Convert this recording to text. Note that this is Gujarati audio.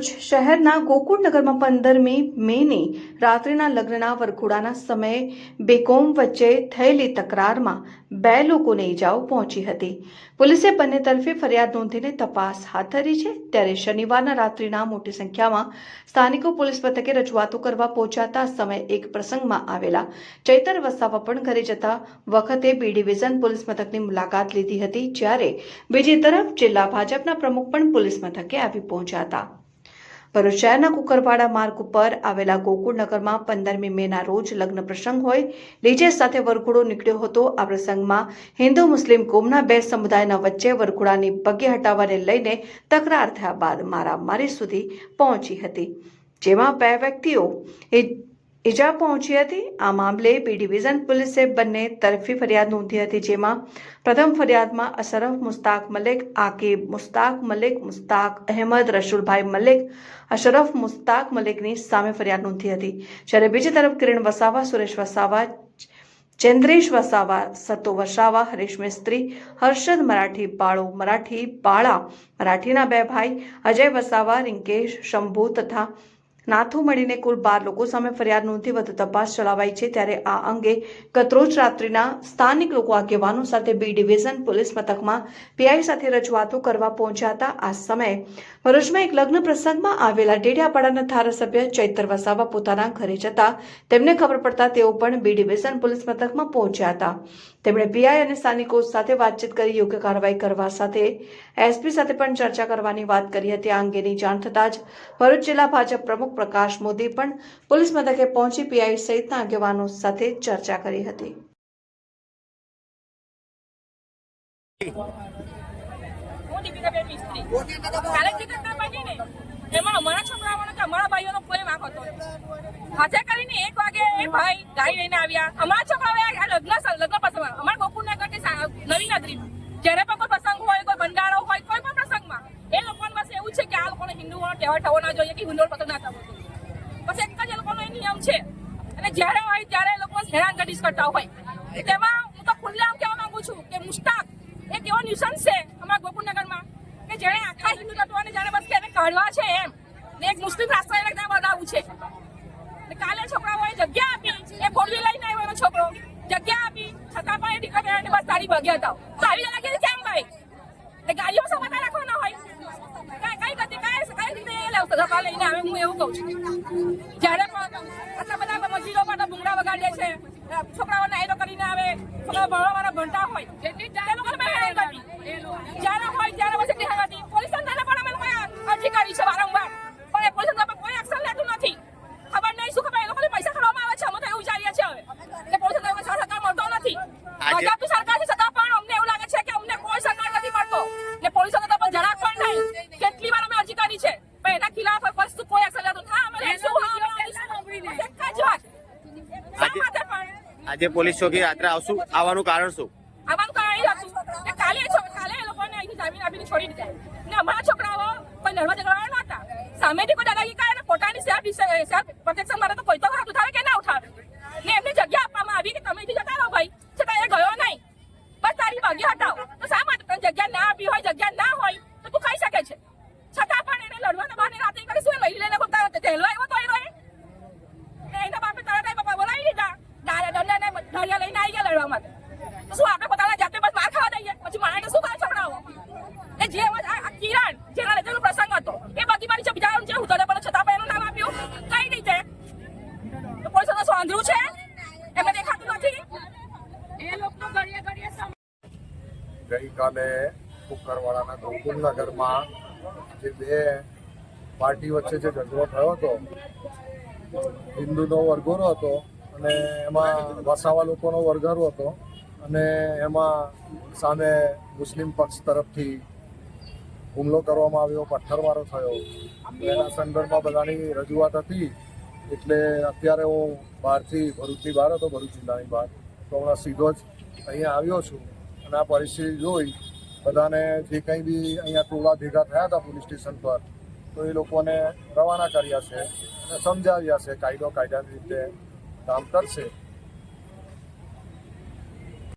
ભરૂચ શહેરના ગોકુળનગરમાં પંદરમી મેની રાત્રિના લગ્નના વરઘોડાના સમયે બેકોમ વચ્ચે થયેલી તકરારમાં બે લોકોને ઈજાઓ પહોંચી હતી. પોલીસે બંને તરફે ફરિયાદ નોંધીને તપાસ હાથ ધરી છે. ત્યારે શનિવારના રાત્રિના મોટી સંખ્યામાં સ્થાનિકો પોલીસ મથકે રજૂઆતો કરવા પહોંચાતા સમયે એક પ્રસંગમાં આવેલા ચૈતર વસાવા પણ ઘરે જતા વખતે બી ડિવિઝન પોલીસ મથકની મુલાકાત લીધી હતી, જ્યારે બીજી તરફ જિલ્લા ભાજપના પ્રમુખ પણ પોલીસ મથકે આવી પહોંચ્યા હતા. ભરૂચ શહેરના કુકરવાડા માર્ગ ઉપર આવેલા ગોકુળનગરમાં પંદરમી મેના રોજ લગ્ન પ્રસંગ હોય, ડીજે સાથે વરઘોડો નીકળ્યો હતો. આ પ્રસંગમાં હિન્દુ મુસ્લિમ કોમના બે સમુદાયના વચ્ચે વરઘોડાની પગે હટાવવાને લઈને તકરાર થયા બાદ મારામારી સુધી પહોંચી હતી, જેમાં બે વ્યક્તિઓ ઈ- ઈજા પહોંચી હતી. આ મામલે બી ડિવિઝન પોલીસે બંને તરફી ફરિયાદ નોંધી હતી, જેમાં પ્રથમ ફરિયાદમાં અશરફ મુસ્તાક મલિક, આકિબ મુસ્તાક મલિક, મુસ્તાક અહેમદ, રસુલભાઈ મલિક, અશરફ મુસ્તાક મલિકની સામે ફરિયાદ નોંધી હતી. જ્યારે બીજી તરફ કિરણ વસાવા, સુરેશ વસાવા ચંદ્રેશ વસાવા સતો વસાવા, હરીશ મિસ્ત્રી, હર્ષદ મરાઠી, બાળો મરાઠી, બાળા મરાઠીના બે ભાઈ, અજય વસાવા, રિંકેશ, શંભુ તથા નાથુ મળીને કુલ બાર લોકો સામે ફરિયાદ નોંધી વધુ તપાસ ચલાવાઈ છે ત્યારે આ અંગે ગતરોજ રાત્રિના સ્થાનિક લોકો આગેવાનો સાથે બી ડિવિઝન પોલીસ મથકમાં પીઆઈ સાથે રજૂઆતો કરવા પહોંચ્યા હતા. આ સમયે ભરૂચમાં એક લગ્ન પ્રસંગમાં આવેલા ડેડિયાપાડાના ધારાસભ્ય ચૈતર વસાવા પોતાના ઘરે જતા તેમને ખબર પડતા તેઓ પણ બી ડિવિઝન પોલીસ મથકમાં પહોંચ્યા હતા. તેમણે પીઆઈ અને સ્થાનિકો સાથે વાતચીત કરી યોગ્ય કાર્યવાહી કરવા સાથે એસપી સાથે પણ ચર્ચા કરવાની વાત કરી હતી. આ અંગેની જાણ થતાં જ ભરૂચ જિલ્લા ભાજપ પ્રમુખ પ્રકાશ મોદી પણ પોલીસ મથકે પહોંચી પીઆઈ સહિતના આગેવાનો સાથે ચર્ચા કરી હતી. અમારા છોકરાઓનો કે એક વાગે ભાઈ ગાડી લઈને આવ્યા. અમારા છોકરાઓએ લગ્ન લગ્ન પ્રસંગમાં અમારા ગોકુળનગર કે નવી નગરીમાં જ્યારે પણ કોઈ પ્રસંગ હોય કોઈ ભંડારો હોય કોઈ પણ પ્રસંગમાં એ લોકોને બસ એવું છે કે આ લોકોને હિન્દુઓનો તહેવાર થવો ના જોઈએ કે હિન્દુઓનો પ્રસંગ ના થવો જોઈએ બસ એક જ એ લોકોનો એ નિયમ છે જ્યારે હોય ત્યારે એ લોકો હેરાનગતિ કરતા હોય. તેમાં હું તો ખુલ્લેઆમ કહેવા માંગુ છું કે મુસ્તાક એક એવો ન્યુસન્સ છે અમારા ગોકુળનગરમાં કે જેણે આખા હિન્દુ તત્વને જાણે બસ એને કાઢવા છે એમ, ને એક મુસ્લિમ રાષ્ટ્ર એને બતાવવું છે. કાલે છોકરાઓએ જગ્યા આપી, એ ફોરવી લઈને આવ્યો એનો છોકરો. જગ્યા આપી, છતાં પણ એ દીકરા બસ તારી ભાગ્યા હતા. તો આવી કે કેમ ભાઈ? ગાડીઓ સમાતા રાખવાના હોય કઈ કઈ ગતિ કઈ કઈ રીતે એ લઈને આવે હું એવું કહું છું. જ્યારે પણ આટલા બધા મસ્જિદો માટે ભૂંગળા વગાડે છે છોકરાઓ નાયરો કરીને આવે છોકરાઓ ભણવાવાળા ભણતા હોય તે લોકોને મેં હેરાન કરતી જ્યારે હોય ત્યારે પછી હેરાન પોલીસ તંત્રને પણ અમે લોકોએ અરજી કરી છે વારંવાર. પણ એ પોલીસ તંત્ર પર કોઈ એક્શન લેતું નથી. ખબર નહીં શું ખબર? એ લોકોને પૈસા ખાવામાં આવે છે અમે તો એવું વિચારીએ છીએ હવે. કે પોલીસ તંત્ર કોઈ સરકાર મળતો નથી. ભાજપની સરકાર છે છતાં પણ અમને એવું લાગે છે કે અમને કોઈ સરકાર નથી મળતો. ને પોલીસ તંત્ર પણ જરાક પણ નહીં. કેટલી વાર અમે અરજી કરી છે. એના ખિલાફ પછી કોઈ એક્શન લેતું હા અમે લઈશું હા શા આજે- પોલીસ ચોકી રાત્રે આવશું. આવવાનું કારણ શું? આવવાનું કારણ એ હતું કે કાલે કાલે એ લોકોને અહીંથી જામીન આપીને છોડી દીધા ને અમારા છોકરાઓ કોઈ લડવા ઝઘડવા નહોતા સામેથી કોઈ દાદાગીરી કરે ને પોતાની સેલ્ફ સેલ્ફ પ્રોટેક્શન માટે તો કોઈ તો હાથ ઉઠાવે કે ના ઉઠાવે? ને એમને જગ્યા આપવામાં આવી કે તમે જતા રહો ભાઈ. છતાં એ ગયો નહીં. બસ તારી ભાગ્ય હટાવ. તો શા માટે જગ્યા ના આપી હોય જગ્યા ના હોય તો તું ખાઈ શકે છે છતાં પણ એને લડવાના બહાને લઈ લઈને કોઈ તારા આવ્યો તો એ? એના બાપે તારા કઈ બાપા બોલાવી દીધા દાડા દંડા લઈને આવી ગયા લડવા માટે. શું આપણે જાતે બસ માર ખાવા દઈએ? પછી મારે શું કરે છોકરાઓ? એ જે કિરણ જેના લીધેનો પ્રસંગ હતો, એ બધી મારી બીજા જે છતાં પણ નામ આપ્યું. કઈ રીતે? પોલીસ તો છે? એમને દેખાતું નથી? પાર્ટી વચ્ચે જે ઝઘડો થયો હતો, હિન્દુનો વરઘોડો હતો અને એમાં વસાવા લોકોનો વરઘોડો હતો અને એમાં સામે મુસ્લિમ પક્ષ તરફથી હુમલો કરવામાં આવ્યો, પથ્થરમારો થયો. એના સંદર્ભમાં બધાની રજૂઆત હતી, એટલે અત્યારે હું બહારથી ભરૂચની બહાર હતો, ભરૂચ જિલ્લાની બહાર. તો હમણાં સીધો જ અહીંયા આવ્યો છું અને આ પરિસ્થિતિ જોઈ બધાને જે કંઈ બી અહીંયા ટોળા ભેગા થયા હતા પોલીસ સ્ટેશન પર તો એ લોકોને રવાના કર્યા છે સમજાવ્યા છે કાયદો કાયદાની રીતે કામ કરશે.